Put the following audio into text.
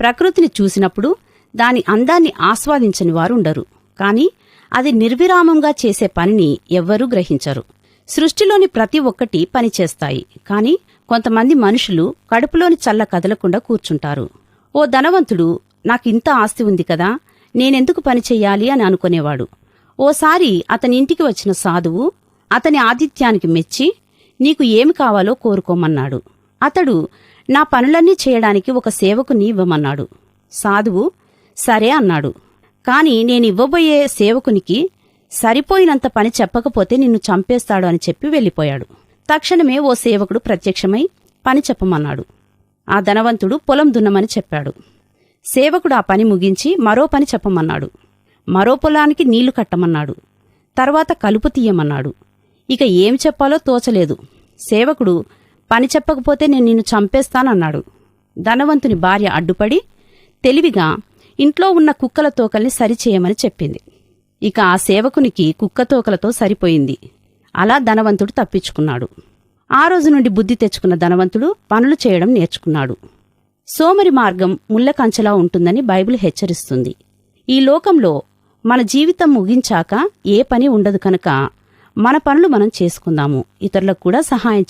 ప్రకృతిని చూసినప్పుడు దాని అందాన్ని ఆస్వాదించని వారు ఉండరు కాని అది నిర్విరామంగా చేసే పనిని ఎవ్వరూ గ్రహించరు. సృష్టిలోని ప్రతి ఒక్కటి పనిచేస్తాయి కాని కొంతమంది మనుషులు కడుపులోని చల్ల కదలకుండా కూర్చుంటారు. ఓ ధనవంతుడు నాకింత ఆస్తి ఉంది కదా నేనెందుకు పని చెయ్యాలి? అని అనుకునేవాడు. ఓసారి అతని ఇంటికి వచ్చిన సాధువు అతని ఆతిథ్యానికి మెచ్చి నీకు ఏమి కావాలో కోరుకోమన్నాడు. అతడు నా పనులన్నీ చేయడానికి ఒక సేవకుని ఇవ్వమన్నాడు. సాధువు సరే అన్నాడు. కాని నేనివ్వబోయే సేవకునికి సరిపోయినంత పని చెప్పకపోతే నిన్ను చంపేస్తాడు అని చెప్పి వెళ్ళిపోయాడు. తక్షణమే ఓ సేవకుడు ప్రత్యక్షమై పని చెప్పమన్నాడు. ఆ ధనవంతుడు పొలం దున్నమని చెప్పాడు. సేవకుడు ఆ పని ముగించి మరో పని చెప్పమన్నాడు. మరో పొలానికి నీళ్ళు కట్టమన్నాడు. తర్వాత కలుపు తీయమన్నాడు. ఇక ఏం చెప్పాలో తోచలేదు. సేవకుడు పని చెప్పకపోతే నేను నిన్ను చంపేస్తానన్నాడు. ధనవంతుని భార్య అడ్డుపడి తెలివిగా ఇంట్లో ఉన్న కుక్కల తోకల్ని సరిచేయమని చెప్పింది. ఇక ఆ సేవకునికి కుక్క తోకలతో సరిపోయింది. అలా ధనవంతుడు తప్పించుకున్నాడు. ఆ రోజు నుండి బుద్ధి తెచ్చుకున్న ధనవంతుడు పనులు చేయడం నేర్చుకున్నాడు. సోమరి మార్గం ముళ్ళ కంచెలా ఉంటుందని బైబిల్ హెచ్చరిస్తుంది. ఈ లోకంలో మన జీవితం ముగించాక ఏ పని ఉండదు కనుక మన పనులు మనం చేసుకుందాము. ఇతరులకు కూడా సహాయం